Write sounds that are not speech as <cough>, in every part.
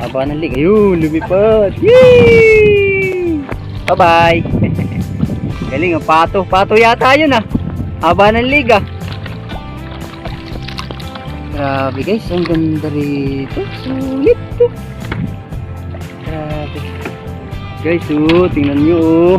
Haba ng liga. Ayun, lumipad. Yay! Bye-bye. <laughs> Galing, oh. pato. Pato yata yun ah. Haba ng liga. Grabe guys, ang ganda rito. Sulit to. Grabe. Guys, oh, tingnan nyo oh.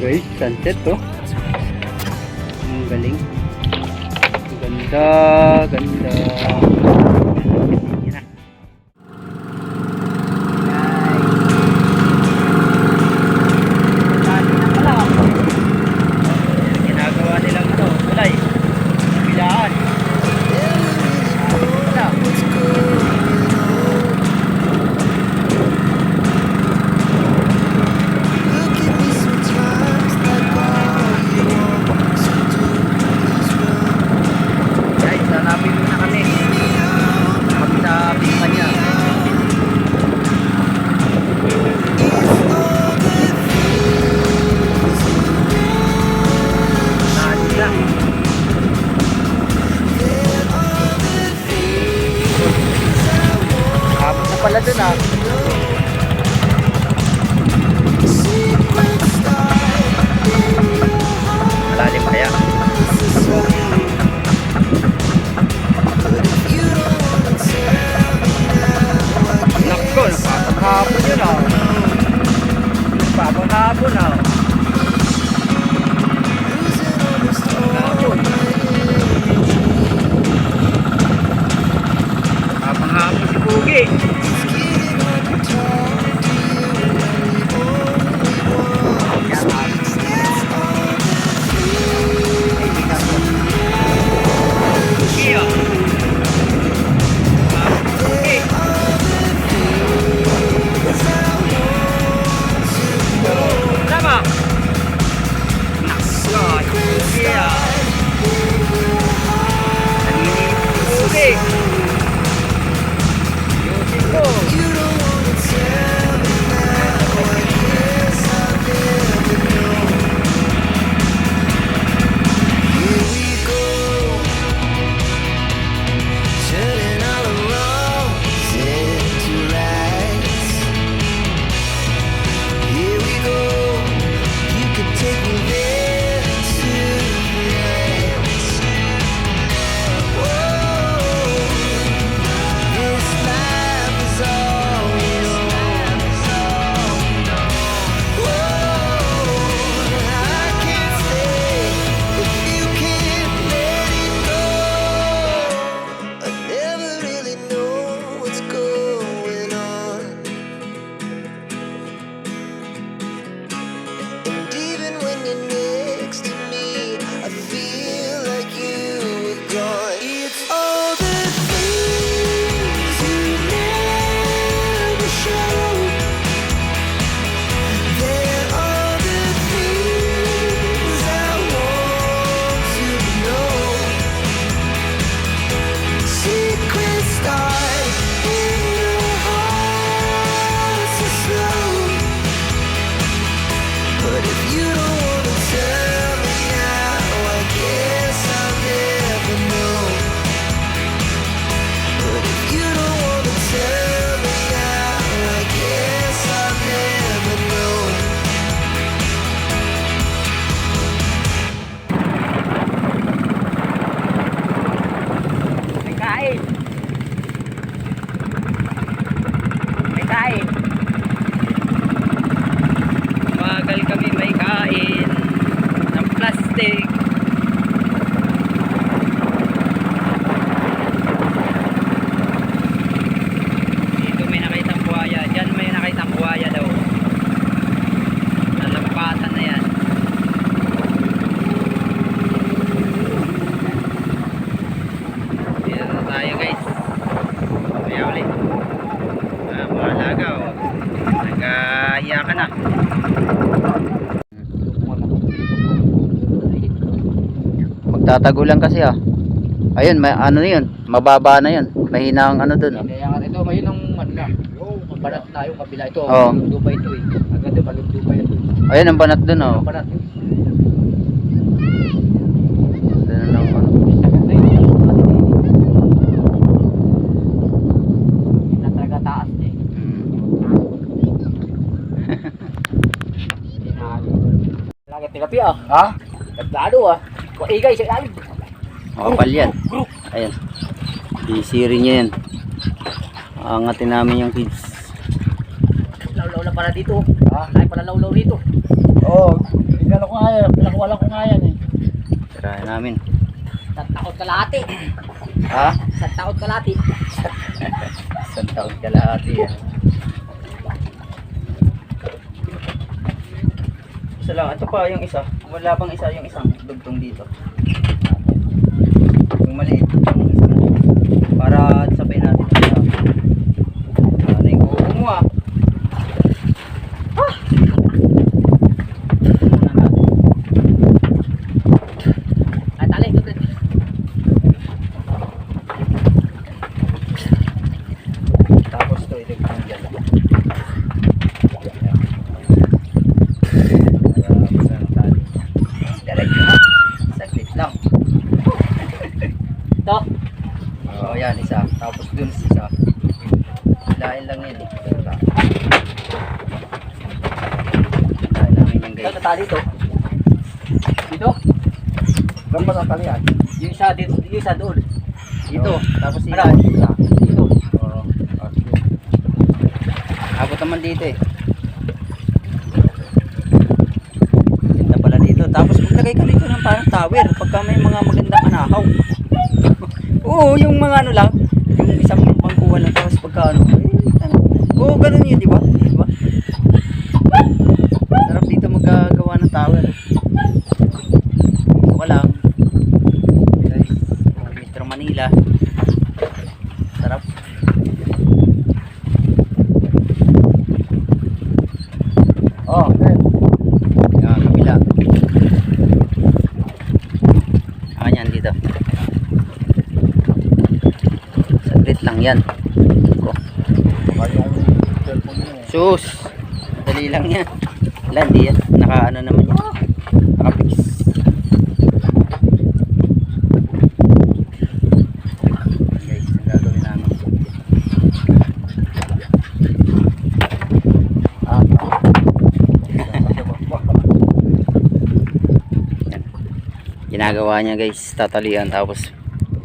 Guys, sunset to. Ang galing. Ganda, ganda. Na Nagtatago lang kasi ah. Ayun, may ano yun, mababa na yun. Mahina ang ano dun. Oh. Kaya nga ito, may ang ano na. Yung banat na yung kabila ito. Oo. Lupa ito eh. Agad yung palugdupa ito. Ayun ang banat dun oh. Yung banat. Dun lang ano. Sagad na yun. Na talaga taas eh. Hmm. <laughs> Lagi ah. Ha? Nagdado ah. Kuigay sa ilalim. Makapal yan. Ayan. Sisiri niya yan. Angatin namin yung kids. Lawlaw na para dito. Ah, ay pala lawlaw dito. Oo, oh, pinalo ko nga yan, pinakuwala ko nga yan eh. Tirahin namin. Sa taot kalahati. Ha? Sa taot kalahati. Isang taon kalahati yan. Isa lang. Ito pa yung isa. Wala pang isa yung isang dugtong dito. Yung maliit. Yung isa. Para sabay natin sa ano yung kuko mo ah. Ah! Muna natin. Ay tali ito. ito. Tapos to idugtong dyan. Diretso na. Saglit lang. Ito. Oo, yan, isa. Tapos dun isa. Lain lang yan eh. Ito. Lain namin yung Ito guys. natali ito. Dito. Saan ba natalian? Yung isa dito, yung isa doon. Dito. Tapos dito. Ano? Dito. Oo. Ah, sige. Abot naman dito eh. Ganda pala dito. Tapos maglagay ka dito ng parang tower pagka may mga magandang anahaw. <laughs> Oo, yung mga ano lang. Yung isang bangkuhan lang tapos pagka ano. eh, ano. Oo, ganun yun, di ba? Di ba? Sarap dito magagawa ng tower. Wala. Guys, Metro Manila. Sarap. Oh, okay. Yan, kabila. Ah, yan dito. Saglit lang yan. Ko. Cellphone mo eh. Sus! Dali lang yan. Wala, hindi yan. Naka ano naman yan. Nakapix. Ah. Ginagawa niya guys, tatalian tapos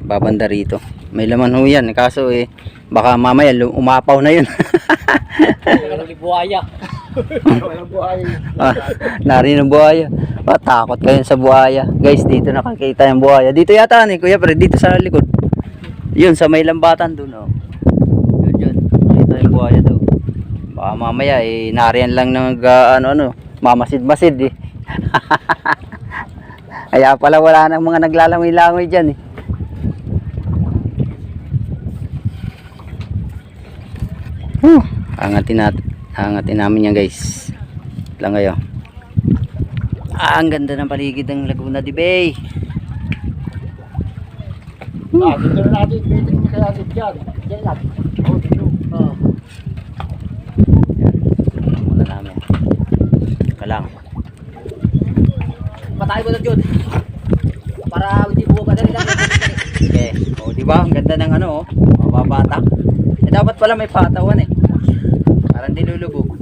babanda rito. May laman ho yan, kaso eh, baka mamaya umapaw na yun. <laughs> Buhaya. Ah, narinig ang buhaya. Ah, takot kayo sa buhaya. Guys, dito nakakita yung buhaya. Dito yata ni Kuya Fred, dito sa likod. Yun, sa may lambatan dun oh. Yun, yun. Nakita yung buhaya daw. Baka mamaya eh, nariyan lang ng ah, ano ano, mamasid-masid eh. <laughs> Kaya pala wala nang mga naglalangoy-langoy dyan eh. Huh, angatin natin. Angatin namin yan guys. Lang kayo. Ah, ang ganda ng paligid ng Laguna de Bay. Ah. Oh. Oh. Yan. Muna namin. Kalang. Patay ko na dyan. Para hindi buo ka dali. Okay. O, di ba? Ang ganda ng ano, oh. Mababata. Eh, dapat pala may patawan eh. Parang dilulubog.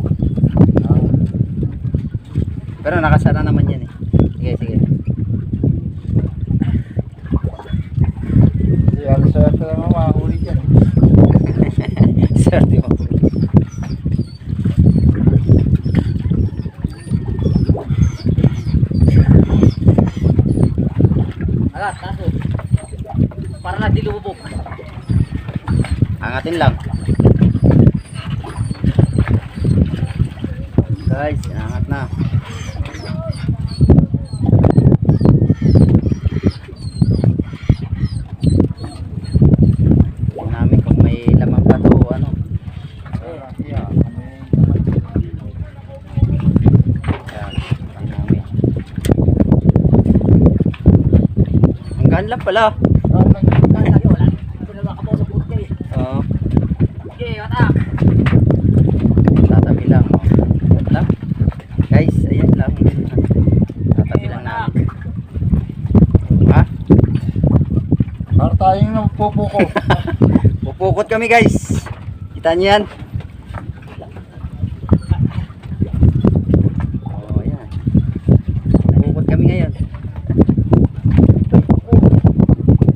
Pero nakasara naman yan eh. Sige, sige. Hindi, ano sa ito naman makahuli dyan. <laughs> Swerte mo. Alat, taso. Para na dilubog. Angatin lang. Guys, angat na. Namin kung may laman pa to ano. Namin. Kan lang pala. Kan lagi, wala. Ito na mga sa puti eh. Oo. Okay, atak. Tatabi lang. Yan lang. Guys, ayan lang. Tatabi lang namin. Ha? Para tayong nang pupuko. Pupukot kami guys. Kita niyo yan. Oh, ayan. Pupukot kami ngayon.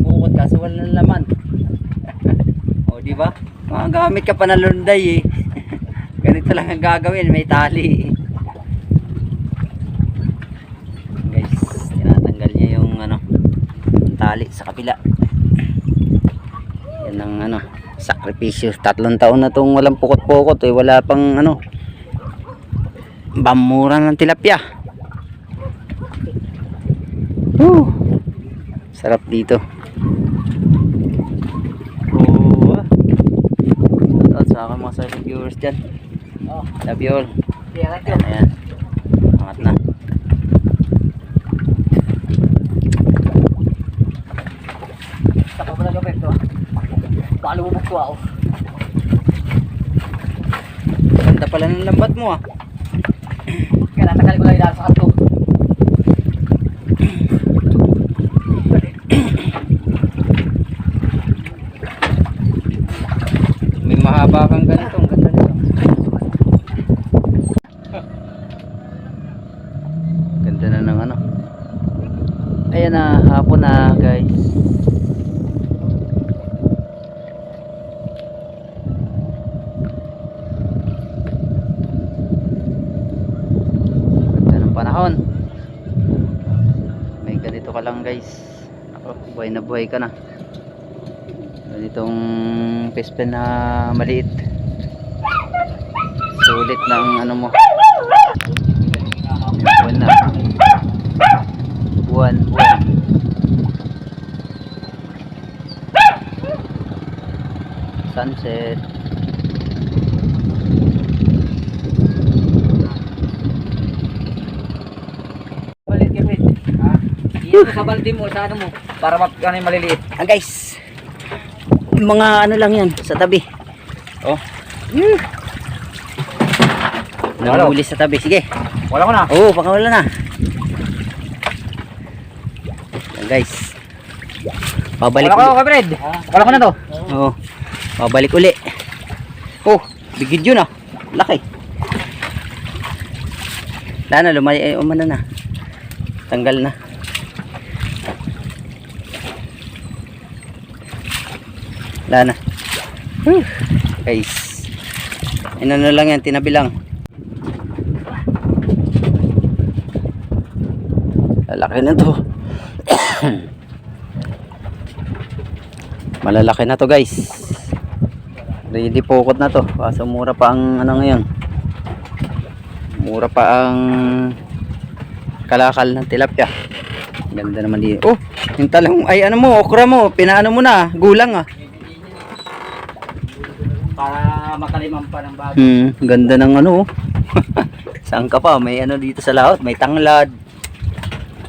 Pupukot kaso walang laman. <laughs> oh, di ba? Magagamit ka pa na lunday eh. <laughs> Ganito lang ang gagawin, may tali. Guys, tinatanggal niya yung ano, tali sa kapila. Yan ang ano, sakripisyo. Tatlong taon na tong walang pukot-pukot eh. Wala pang ano, bamura ng tilapia. Whew. Sarap dito. Oh. Shoutout sa aking mga silent viewers dyan. Oh, Love you all. Ayan, ayan. Angat na. Sa pa pala gawin to. Baka lumubog ko ako. Ganda pala ng lambat mo ah. <clears throat> Kaya natagal ko lang yung sa kanto. <clears throat> May mahaba kang ganito. Ang ganda nito. Ganda na ng ano. Ayan na, hapon na guys. Ganda ng panahon. May ganito ka lang guys. Ako, na buhay ka na. Ganitong pispen na maliit. Sulit ng ano mo. Buwan na. Buwan buwan. Sunset Balit ka, Pete. Ha? Iyan mo sa balde mo, sa ano mo. Para mag, ano yung maliliit. ah guys mga ano lang yan sa tabi oh Nahuli sa tabi sige Wala ko na. Oo, oh, pakawala na. Yan guys. Pabalik Wala ko, uli. kabred. Wala ko na to. Oo. Pabalik uli. Oh, bigid yun ah. Laki. Wala na, lumay, eh, umano na. Tanggal na. Wala na. Whew. Guys. Inano lang yan, tinabi lang. Lalaki na to. <coughs> Malalaki na to guys. Ready pukot na to. Kaso mura pa ang ano ngayon. Mura pa ang kalakal ng tilapia. Ganda naman dito. Oh, yung talong ay ano mo, okra mo, pinaano mo na, gulang ah. Para makaliman pa ng bago. Hmm, ganda ng ano. oh. <laughs> Saan ka pa? May ano dito sa laot, may tanglad.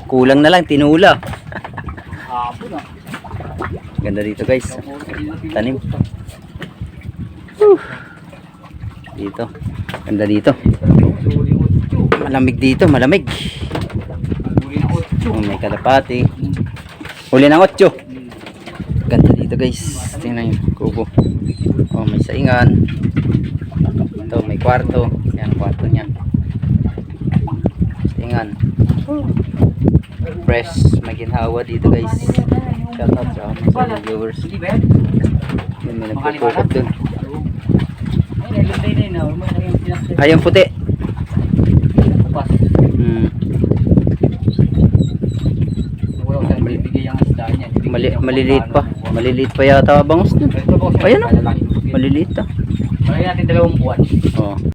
Kulang na lang tinula. <laughs> Hapon na. Ganda dito guys. Tanim. Whew. Dito. Ganda dito. Malamig dito, malamig. Oh, may kalapati. Huli ng otso. Ganda dito guys. Tingnan nyo. Kubo. Oh, may saingan. Ito, may kwarto. Yan, kwarto niya. Saingan. Fresh. May ginhawa dito guys. Shout out sa mga viewers. Yun, may nagpupukot dun. Ayun puti. Hmm. Mali maliliit pa. Maliliit pa yata bangus dun. Ito po, Maliliit ah. Malagyan natin dalawang buwan. Oh.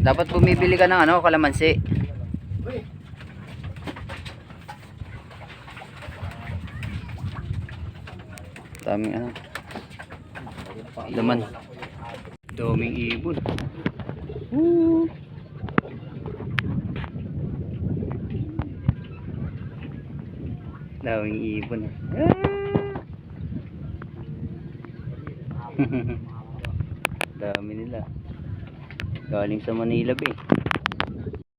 Dapat bumibili ka ng ano, kalamansi. Daming ano. Laman. Daming ibon. Woo! Daming ibon. <laughs> Dami nila. Galing sa Manila ba eh.